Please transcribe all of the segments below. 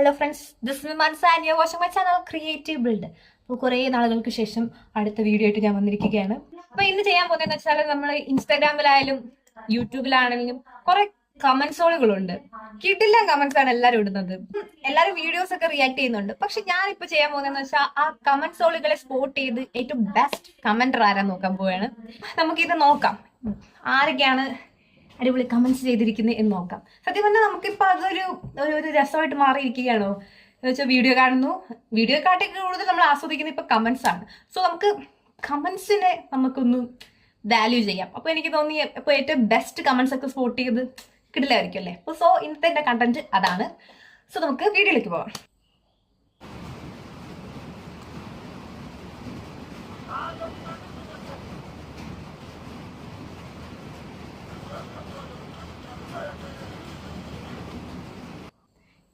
Hello friends this is Mansaniya washing my channel creative build അപ്പോൾ കുറേ നാളുകൾക്ക് ശേഷം അടുത്ത വീഡിയോ ആയിട്ട് ഞാൻ വന്നിരിക്കുകയാണ്. അപ്പോൾ ഇന്ന് ചെയ്യാൻ പോകുന്നതെന്ന് വെച്ചാൽ നമ്മൾ ഇൻസ്റ്റാഗ്രാമിലായാലും യൂട്യൂബിലാണെങ്കിലും കുറെ കമന്റ്സോളുകളുണ്ട് കിട്ടില്ല കമന്റ്സ് ആണ് എല്ലാവരും ഇടുന്നത്. എല്ലാവരും വീഡിയോസ് ഒക്കെ റിയാക്ട് ചെയ്യുന്നുണ്ട്. പക്ഷെ ഇപ്പൊ ചെയ്യാൻ പോകുന്നതെന്ന് വെച്ചാൽ ആ കമന്റ്സോളുകളെ സ്പോട്ട് ചെയ്ത് ഏറ്റവും ബെസ്റ്റ് കമന്റർ ആരാ നോക്കാൻ പോവാണ്. നമുക്കിത് നോക്കാം. ആരൊക്കെയാണ് അടിപൊളി കമൻസ് ചെയ്തിരിക്കുന്നത് എന്ന് നോക്കാം. സത്യം പറഞ്ഞാൽ നമുക്കിപ്പോൾ അതൊരു ഒരു രസമായിട്ട് മാറിയിരിക്കുകയാണോ? എന്ന് വെച്ചാൽ വീഡിയോ കാണുന്നു. വീഡിയോ കാട്ടി കൂടുതൽ നമ്മൾ ആസ്വദിക്കുന്നത് ഇപ്പോൾ കമൻസാണ് സോ നമുക്ക് കമൻസിനെ നമുക്കൊന്ന് വാല്യൂ ചെയ്യാം. അപ്പോൾ എനിക്ക് തോന്നി ഇപ്പോൾ ഏറ്റവും ബെസ്റ്റ് കമൻസ് ഒക്കെ സ്പോട്ട് ചെയ്ത് കിട്ടില്ലായിരിക്കും അല്ലേ? സോ ഇന്നത്തെ എന്റെ കണ്ടന്റ് അതാണ്. സോ നമുക്ക് വീഡിയോയിലേക്ക് പോവാം.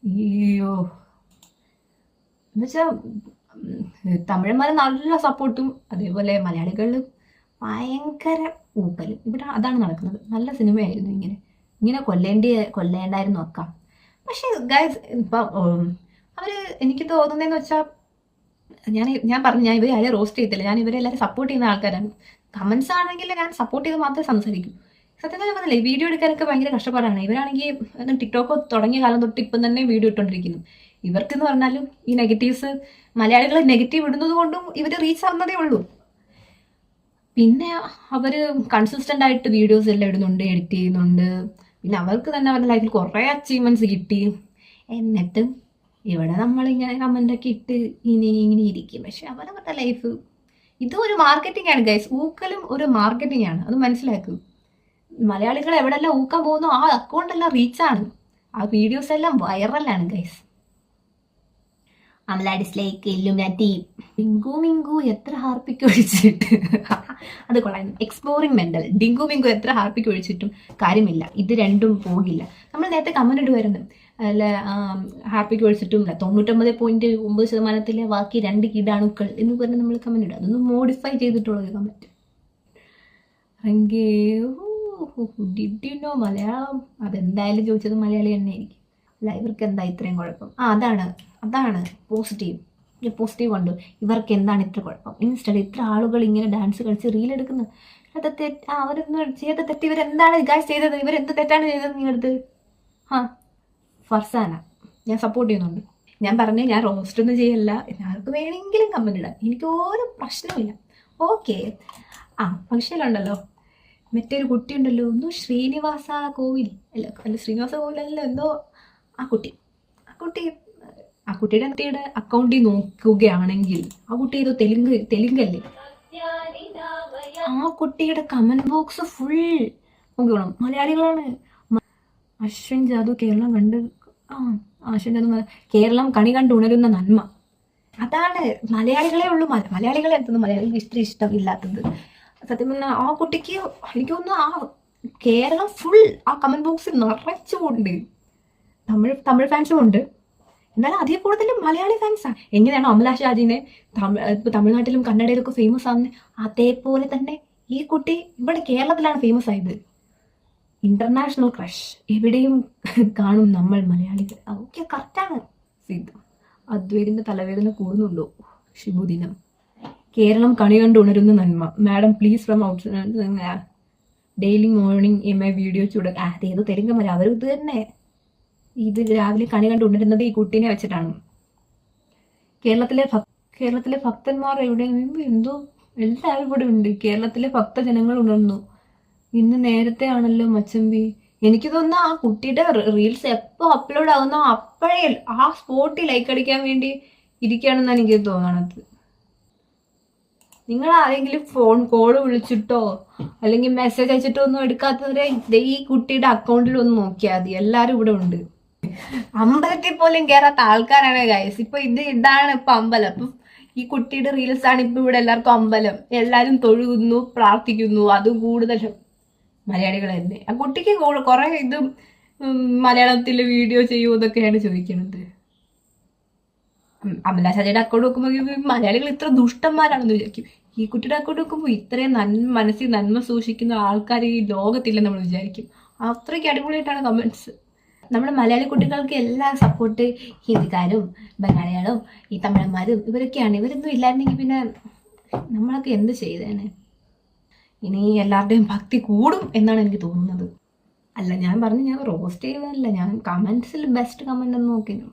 അയ്യോ. എന്നുവെച്ചാൽ തമിഴന്മാരെ നല്ല സപ്പോർട്ടും അതേപോലെ മലയാളികളിൽ ഭയങ്കര ഊപ്പലും. ഇവിടെ അതാണ് നടക്കുന്നത്. നല്ല സിനിമയായിരുന്നു ഇങ്ങനെ. ഇങ്ങനെ കൊല്ലേണ്ടി കൊല്ലേണ്ടായിരുന്നു ഒക്കെ. പക്ഷേ ഗൈസ് ഇപ്പം അവർ എനിക്ക് തോന്നുന്നതെന്ന് വെച്ചാൽ ഞാൻ ഞാൻ പറഞ്ഞു ഞാൻ ഇവരെ ആരെയും റോസ്റ്റ് ചെയ്തില്ല ഞാൻ ഇവരെ എല്ലാവരും സപ്പോർട്ട് ചെയ്യുന്ന ആൾക്കാരാണ്. കമൻസ് ആണെങ്കിൽ ഞാൻ സപ്പോർട്ട് ചെയ്ത് മാത്രമേ സംസാരിക്കൂ. സത്യം ഞാൻ പറഞ്ഞില്ലേ വീഡിയോ എടുക്കാനൊക്കെ ഭയങ്കര കഷ്ടപ്പാടാണ്. ഇവരാണെങ്കിൽ ടിക്ടോക്ക് തുടങ്ങിയ കാലം തൊട്ട് ഇപ്പം തന്നെ വീഡിയോ ഇട്ടുകൊണ്ടിരിക്കുന്നു ഇവർക്കെന്ന് പറഞ്ഞാലും ഈ നെഗറ്റീവ്സ് മലയാളികൾ നെഗറ്റീവ് ഇടുന്നത് കൊണ്ടും ഇവർ റീച്ച് ആവുന്നതേ ഉള്ളൂ. പിന്നെ അവർ കൺസിസ്റ്റന്റ് ആയിട്ട് വീഡിയോസ് എല്ലാം ഇടുന്നുണ്ട് എഡിറ്റ് ചെയ്യുന്നുണ്ട്. പിന്നെ അവർക്ക് തന്നെ അവരുടെ ലൈഫിൽ കുറേ അച്ചീവ്മെന്റ്സ് കിട്ടി. എന്നിട്ട് ഇവിടെ നമ്മളിങ്ങനെ കമന്റൊക്കെ ഇട്ട് ഇനി ഇങ്ങനെ ഇരിക്കും. പക്ഷെ അവരവരുടെ ലൈഫ് ഇതും ഒരു മാർക്കറ്റിംഗ് ആണ് ഗൈസ് ഊക്കലും ഒരു മാർക്കറ്റിംഗ് ആണ്. അത് മനസ്സിലാക്കൂ. മലയാളികൾ എവിടെല്ലാം ഊക്കാൻ പോകുന്നു ആ അക്കൗണ്ട് എല്ലാം റീച്ചാണ് ആ വീഡിയോസ് എല്ലാം വൈറലാണ് guys Amala dislike Illuminati Dinku Minku എത്ര ഹാർപ്പിക്ക് ഒഴിച്ചിട്ട്? അത് കൊള്ളാം. എക്സ്പ്ലോറിംഗ് മെന്റൽ ഡിങ്കു മിങ്കു എത്ര ഹാർപ്പിക്ക് ഒഴിച്ചിട്ടും കാര്യമില്ല. ഇത് രണ്ടും പോകില്ല. നമ്മൾ നേരത്തെ കമന്റ് ഇടുമായിരുന്നു അല്ല ഹാർപ്പിക്ക് ഒഴിച്ചിട്ടും ഇല്ല. തൊണ്ണൂറ്റൊമ്പത് പോയിന്റ് ഒമ്പത് ശതമാനത്തിലെ ബാക്കി രണ്ട് കീടാണുക്കൾ എന്ന് പറഞ്ഞ് നമ്മൾ കമന്റ് ഇടും. അതൊന്ന് മോഡിഫൈ ചെയ്തിട്ടുള്ള ഒരു കമന്റ് ഡിഡിനോ മലയാളം? അതെന്തായാലും ചോദിച്ചത് മലയാളി തന്നെ ആയിരിക്കും അല്ല ഇവർക്ക് എന്താ ഇത്രയും കുഴപ്പം? ആ അതാണ് അതാണ് പോസിറ്റീവ് പോസിറ്റീവ് ഉണ്ട്. ഇവർക്ക് എന്താണ് ഇത്ര കുഴപ്പം? ഇൻസ്റ്റയിൽ ഇത്ര ആളുകൾ ഇങ്ങനെ ഡാൻസ് കളിച്ച് റീൽ എടുക്കുന്നത് അത് തെറ്റ് അവരൊന്നും ചെയ്ത തെറ്റ് ഇവരെന്താണ് ഗായ്സ് ചെയ്തത്? ഇവരെന്ത് തെറ്റാണ് ചെയ്തത് നിങ്ങളടുത്ത് ആ ഫർസാന ഞാൻ സപ്പോർട്ട് ചെയ്യുന്നുണ്ട്. ഞാൻ പറഞ്ഞു ഞാൻ റോസ്റ്റ് ഒന്നും ചെയ്യല്ല. ആർക്ക് വേണമെങ്കിലും കമന്റ് ഇടാം. എനിക്ക് ഒരു പ്രശ്നമില്ല ഓക്കെ ആ ഫംഗ്ഷനിലുണ്ടല്ലോ മറ്റൊരു കുട്ടിയുണ്ടല്ലോ എന്തോ ശ്രീനിവാസ കോവിൽ. അല്ല അല്ല ശ്രീനിവാസ കോവിലല്ല എന്തോ ആ കുട്ടി. ആ കുട്ടി ആ കുട്ടിയുടെ കുട്ടിയുടെ അക്കൗണ്ടിൽ നോക്കുകയാണെങ്കിൽ ആ കുട്ടി ഏതോ തെലുങ്ക് തെലുങ്കല്ലേ? ആ കുട്ടിയുടെ കമന്റ് ബോക്സ് ഫുൾ നോക്കണം മലയാളികളാണ്. അശ്വിൻ ജാദു കേരളം കണ്ട് ആ അശ്വിൻ ജാദു കേരളം കണി കണ്ട് ഉണരുന്ന നന്മ. അതാണ് മലയാളികളെ ഉള്ളൂ മലയാളികളെ എന്തോ മലയാളികൾക്ക് ഇത്ര ഇഷ്ടമില്ലാത്തത്. സത്യം പറഞ്ഞാൽ ആ കുട്ടിക്ക് എനിക്ക് തോന്നുന്നു ആ കേരളം ഫുൾ ആ കമന്റ് ബോക്സിൽ നിറച്ചുകൊണ്ട് തമിഴ് തമിഴ് ഫാൻസും ഉണ്ട്. എന്നാലും അതേ കൂടുതൽ മലയാളി ഫാൻസാണ് എങ്ങനെയാണോ അമല ഷാജിനെ തമിഴ് തമിഴ്നാട്ടിലും കന്നഡയിലൊക്കെ ഫേമസ് ആവുന്നത് അതേപോലെ തന്നെ ഈ കുട്ടി ഇവിടെ കേരളത്തിലാണ് ഫേമസ് ആയത്. ഇന്റർനാഷണൽ ക്രഷ് എവിടെയും കാണും നമ്മൾ മലയാളികൾ. അതൊക്കെ കറക്റ്റാണ് സിദ്ധു. അദ്വൈതിന്റെ തലവേദന കൂടുന്നുണ്ടോ? ശുഭദിനം. കേരളം കണി കണ്ട് ഉണരുന്ന നന്മ. Madam please from out daily morning M my video ചൂട. അതേതോ മതി അവർ ഇത് തന്നെ. ഇത് രാവിലെ കണി കണ്ട് ഉണരുന്നത് ഈ കുട്ടീനെ വെച്ചിട്ടാണ്. കേരളത്തിലെ കേരളത്തിലെ ഭക്തന്മാർ എവിടെ? എന്തോ എല്ലാവരും ഇവിടെ ഉണ്ട്. കേരളത്തിലെ ഭക്തജനങ്ങൾ ഉണർന്നു. ഇന്ന് നേരത്തെ ആണല്ലോ മച്ചമ്പി. എനിക്ക് തോന്നുന്നു ആ കുട്ടിയുടെ റീൽസ് എപ്പോ അപ്ലോഡ് ആകുന്നോ അപ്പോഴേ ആ സ്പോട്ടിൽ ലൈക്ക് അടിക്കാൻ വേണ്ടി ഇരിക്കുകയാണെന്നാണ് എനിക്ക് തോന്നണത്. നിങ്ങൾ ആരെങ്കിലും ഫോൺ കോൾ വിളിച്ചിട്ടോ അല്ലെങ്കിൽ മെസ്സേജ് അയച്ചിട്ടോ ഒന്നും എടുക്കാത്തവരെ ഈ കുട്ടിയുടെ അക്കൗണ്ടിൽ ഒന്ന് നോക്കിയാൽ മതി. എല്ലാവരും ഇവിടെ ഉണ്ട്. അമ്പലത്തിൽ പോലും കേറാത്ത ആൾക്കാരാണ് ഗൈസ് ഇപ്പൊ ഇത് ഇതാണ് ഇപ്പൊ അമ്പലം. അപ്പൊ ഈ കുട്ടിയുടെ റീൽസ് ആണ് ഇപ്പൊ ഇവിടെ എല്ലാവർക്കും അമ്പലം. എല്ലാരും തൊഴുകുന്നു പ്രാർത്ഥിക്കുന്നു. അത് കൂടുതൽ മലയാളികൾ തന്നെ. ആ കുട്ടിക്ക് കുറെ ഇതും മലയാളത്തിൽ വീഡിയോ ചെയ്യൂ എന്നൊക്കെയാണ് ചോദിക്കുന്നത്. അമല ഷാജയുടെ അക്കൗണ്ട് നോക്കുമ്പോൾ മലയാളികൾ ഇത്ര ദുഷ്ടന്മാരാണെന്ന് വിചാരിക്കും. ഈ കുട്ടിയുടെ അക്കൗണ്ട് നോക്കുമ്പോൾ ഇത്രയും നന്മ മനസ്സിൽ നന്മ സൂക്ഷിക്കുന്ന ആൾക്കാർ ഈ ലോകത്തില്ലെന്ന് നമ്മൾ വിചാരിക്കും. അത്രയ്ക്ക് അടിപൊളിയായിട്ടാണ് കമൻസ് നമ്മുടെ മലയാളി കുട്ടികൾക്ക് എല്ലാ സപ്പോർട്ട് ഹിന്ദിക്കാരും ബംഗാളികളും ഈ തമിഴന്മാരും ഇവരൊക്കെയാണ്. ഇവരൊന്നും ഇല്ലായിരുന്നെങ്കിൽ പിന്നെ നമ്മളൊക്കെ എന്ത് ചെയ്തേനെ? ഇനി എല്ലാവരുടെയും ഭക്തി കൂടും എന്നാണ് എനിക്ക് തോന്നുന്നത്. അല്ല ഞാൻ പറഞ്ഞു ഞാൻ റോസ്റ്റ് ചെയ്തതല്ല ഞാൻ കമൻസിൽ ബെസ്റ്റ് കമന്റ് എന്ന് നോക്കിയിരുന്നു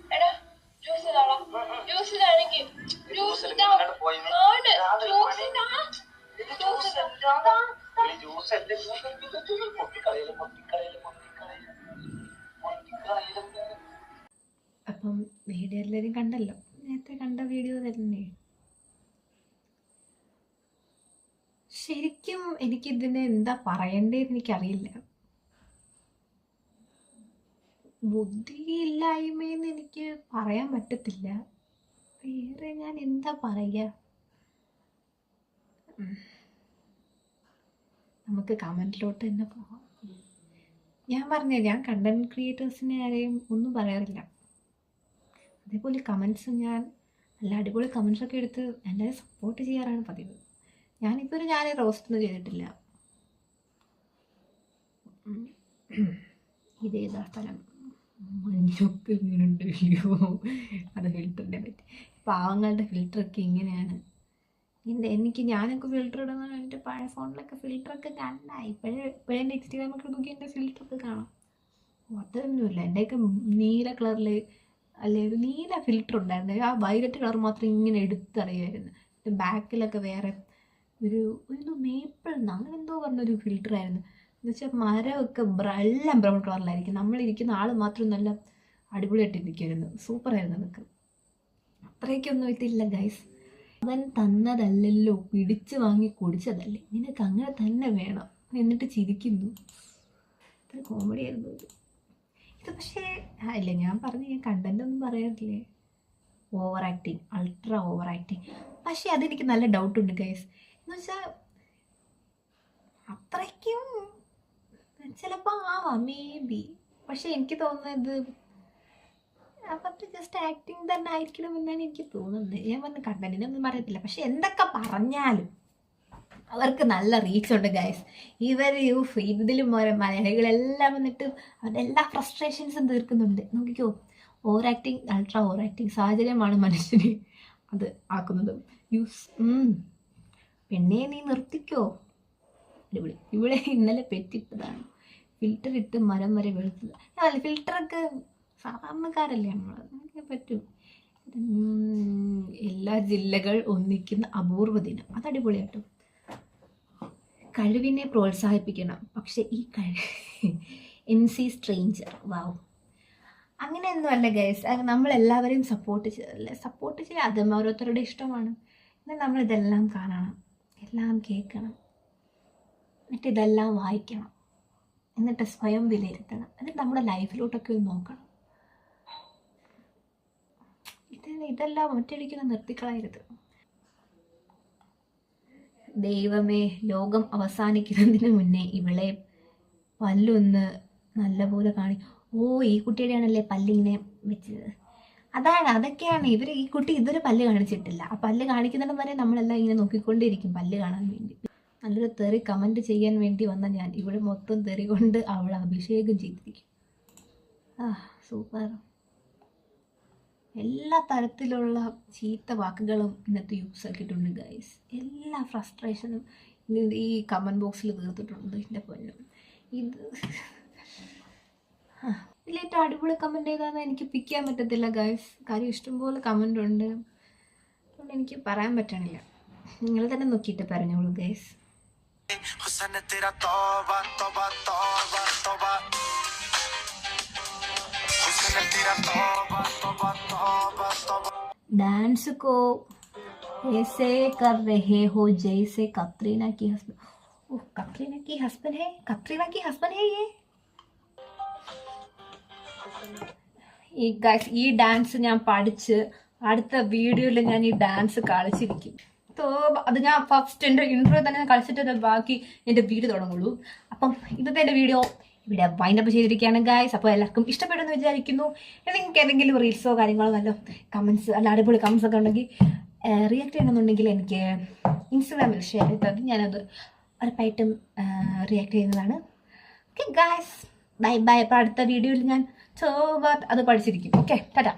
ശരിക്കും എനിക്കിതിന് എന്താ പറയണ്ടേന്ന് എനിക്കറിയില്ല. ബുദ്ധിയില്ലായ്മയെന്ന് എനിക്ക് പറയാൻ പറ്റത്തില്ല. വേറെ ഞാൻ എന്താ പറയുക നമുക്ക് കമന്റിലോട്ട് തന്നെ പോവാം. ഞാൻ പറഞ്ഞ ഞാൻ കണ്ടന്റ് ക്രിയേറ്റേഴ്സിനെ ആരെയും ഒന്നും പറയാറില്ല. അതേപോലെ കമൻസ് ഞാൻ നല്ല അടിപൊളി കമൻസൊക്കെ എടുത്ത് എല്ലാവരും സപ്പോർട്ട് ചെയ്യാറാണ് പതിവ്. ഒരു ഞാൻ റോസ്റ്റ് ഒന്നും ചെയ്തിട്ടില്ല. ഇതേതാ സ്ഥലം. മഞ്ഞൊക്കെ ഇങ്ങനെയുണ്ട് അയ്യോ. അത് ഫിൽറ്ററിനെ പറ്റി. പാവങ്ങളുടെ ഫിൽറ്ററൊക്കെ ഇങ്ങനെയാണ്. എന്റെ എനിക്ക് ഞാനൊക്കെ ഫിൽറ്റർ ഇടുന്ന എന്റെ പഴയ ഫോണിലൊക്കെ ഫിൽറ്ററൊക്കെ കണ്ട. ഇപ്പോഴേ ഇപ്പോഴേ എന്റെ നമുക്ക് നോക്കി എന്റെ ഫിൽറ്ററൊക്കെ കാണാം. അതൊന്നുമില്ല. എന്റെയൊക്കെ നീല കളറിൽ അല്ലെ നീല ഫിൽറ്റർ ഉണ്ടായിരുന്നു. ആ വയലറ്റ് കളർ മാത്രം ഇങ്ങനെ എടുത്തറിയായിരുന്നു ബാക്കിലൊക്കെ വേറെ ഒരു എന്തോ മേപ്പിൾ അങ്ങനെ എന്തോ പറഞ്ഞൊരു ഫിൽറ്റർ ആയിരുന്നു. എന്ന് വെച്ചാൽ മരമൊക്കെ എല്ലാം ബ്രൗൺ കളറിലായിരിക്കും നമ്മളിരിക്കുന്ന ആൾ മാത്രം നല്ല അടിപൊളിയായിട്ട് ഇരിക്കുമായിരുന്നു സൂപ്പറായിരുന്നു അതൊക്കെ. അത്രയ്ക്കൊന്നും ഇതില്ല ഗൈസ് അവൻ തന്നതല്ലല്ലോ പിടിച്ചു വാങ്ങി കുടിച്ചതല്ലേ. നിനക്ക് അങ്ങനെ തന്നെ വേണം. എന്നിട്ട് ചിരിക്കുന്നു. ഇത്ര കോമഡി ആയിരുന്നു ഇത്. ഇത് പക്ഷേ ഇല്ല ഞാൻ പറഞ്ഞു ഞാൻ കണ്ടന്റ് ഒന്നും പറയാറില്ലേ? Over acting ultra over acting പക്ഷേ അതെനിക്ക് നല്ല ഡൗട്ടുണ്ട് ഗൈസ് എന്ന് വെച്ചാൽ അത്രയ്ക്കും ചിലപ്പോൾ ആവാം മേ ബി പക്ഷെ എനിക്ക് തോന്നുന്നത് അവർക്ക് ജസ്റ്റ് ആക്ടിങ് തന്നെ ആയിരിക്കണം എന്നാണ് എനിക്ക് തോന്നുന്നത്. ഞാൻ വന്ന് കണ്ടന്റിനൊന്നും അറിയത്തില്ല പക്ഷെ എന്തൊക്കെ പറഞ്ഞാലും അവർക്ക് നല്ല റീച്ച് ഉണ്ട് ഗൈസ് ഇവർ ഇതിലും ഓരോ മലയാളികളെല്ലാം വന്നിട്ട് അവരുടെ എല്ലാ ഫ്രസ്ട്രേഷൻസും തീർക്കുന്നുണ്ട്. നോക്കിക്കോ over acting ultra over acting സാഹചര്യമാണ് മനുഷ്യന് അത് ആക്കുന്നതും. യൂസ് പെണ്ണെ നീ നിർത്തിക്കോ? അടിപൊളി. ഇവിടെ ഇന്നലെ പെറ്റിട്ടതാണ്. ഫിൽറ്റർ ഇട്ട് മരം വരെ വെളുത്തത്. അല്ല ഫിൽറ്ററൊക്കെ സാധാരണക്കാരല്ലേ നമ്മൾ അതൊക്കെ പറ്റും. എല്ലാ ജില്ലകൾ ഒന്നിക്കുന്ന അപൂർവ ദിനം. അത് അടിപൊളിയാട്ടോ. കഴിവിനെ പ്രോത്സാഹിപ്പിക്കണം. പക്ഷെ ഈ കഴി എൻ സി സ്ട്രേഞ്ചർ വാവ് അങ്ങനെയൊന്നും അല്ല ഗൈസ് നമ്മൾ എല്ലാവരെയും സപ്പോർട്ട് ചെയ്തല്ലേ സപ്പോർട്ട് ചെയ്യാതെ ഓരോരുത്തരുടെ ഇഷ്ടമാണ്. എന്നാൽ നമ്മൾ ഇതെല്ലാം കാണണം. എല്ലാം കേൾക്കണം. എന്നിട്ട് ഇതെല്ലാം വായിക്കണം. എന്നിട്ട് സ്വയം വിലയിരുത്തണം. എന്നിട്ട് നമ്മുടെ ലൈഫിലോട്ടൊക്കെ ഒന്ന് നോക്കണം. ഇത് ഇതെല്ലാം ഒറ്റയടിക്കുന്ന നിർത്തിക്കളയരുത്. ദൈവമേ ലോകം അവസാനിക്കുന്നതിന് മുന്നേ ഇവളെ പല്ലൊന്ന് നല്ലപോലെ കാണി. ഓ ഈ കുട്ടിയുടെയാണല്ലേ പല്ലിങ്ങനെ വെച്ചത്. അതാണ് അതൊക്കെയാണ്. ഇവർ ഈ കുട്ടി ഇതുവരെ പല്ല് കാണിച്ചിട്ടില്ല. ആ പല്ല് കാണിക്കുന്നിടം വരെ നമ്മളെല്ലാം ഇങ്ങനെ നോക്കിക്കൊണ്ടേയിരിക്കും പല്ല് കാണാൻ വേണ്ടി. നല്ലൊരു തെറി കമന്റ് ചെയ്യാൻ വേണ്ടി വന്ന ഞാൻ. ഇവിടെ മൊത്തം തെറി കൊണ്ട് അവളെ അഭിഷേകം ചെയ്തിരിക്കും. ആ സൂപ്പർ എല്ലാ തരത്തിലുള്ള ചീത്ത വാക്കുകളും ഇന്നത്തെ യൂസ് ആക്കിയിട്ടുണ്ട് ഗൈസ് എല്ലാ ഫ്രസ്ട്രേഷനും ഈ കമന്റ് ബോക്സിൽ തീർത്തിട്ടുണ്ട് എന്റെ പൊന്നും. ഇത് ആ, ഇതിലേറ്റവും അടിപൊളി കമൻറ്റ് ഏതാണെന്ന് എനിക്ക് പിക്ക് ചെയ്യാൻ പറ്റത്തില്ല ഗൈസ് കാര്യം ഇഷ്ടംപോലെ കമൻ്റ് ഉണ്ട് അതുകൊണ്ട് എനിക്ക് പറയാൻ പറ്റണില്ല നിങ്ങൾ തന്നെ നോക്കിയിട്ട് പറഞ്ഞോളൂ ഗൈസ് हुसन तेरा तौबा तौबा तौबा तौबा हुसन तेरा तौबा तौबा तौबा तौबा डांस को ऐसे कर रहे हो जैसे कतरीना की हस्बैंड ओह कतरीना की हस्बैंड है कतरीना की हस्बैंड है ये ഈ ഗൈസ് ഈ ഡാൻസ് ഞാൻ പഠിച്ച് അടുത്ത വീഡിയോയിൽ ഞാൻ ഈ ഡാൻസ് കളിച്ചിരിക്കും. അത് ഞാൻ ഫസ്റ്റ് എന്റെ ഇൻട്രോ തന്നെ കളിച്ചിട്ട് ബാക്കി എന്റെ വീഡിയോ തുടങ്ങുള്ളൂ. അപ്പം ഇന്നത്തെ എന്റെ വീഡിയോ ഇവിടെ വൈൻഡപ്പ് ചെയ്തിരിക്കുകയാണ് ഗായ്സ് അപ്പോൾ എല്ലാവർക്കും ഇഷ്ടപ്പെടുമെന്ന് വിചാരിക്കുന്നു. നിങ്ങൾക്ക് ഏതെങ്കിലും റീൽസോ കാര്യങ്ങളോ വല്ലോ കമൻസ് അല്ല അടിപൊളി കമൻസ് ഒക്കെ ഉണ്ടെങ്കിൽ റിയാക്ട് ചെയ്യണമെന്നുണ്ടെങ്കിൽ എനിക്ക് ഇൻസ്റ്റാഗ്രാമിൽ ഷെയർ ചെയ്തത് ഞാനത് ഉറപ്പായിട്ടും റിയാക്ട് ചെയ്യുന്നതാണ്. Okay guys bye bye. അപ്പോൾ അടുത്ത വീഡിയോയിൽ ഞാൻ ചോവാ അത് പഠിച്ചിരിക്കും. Okay tata.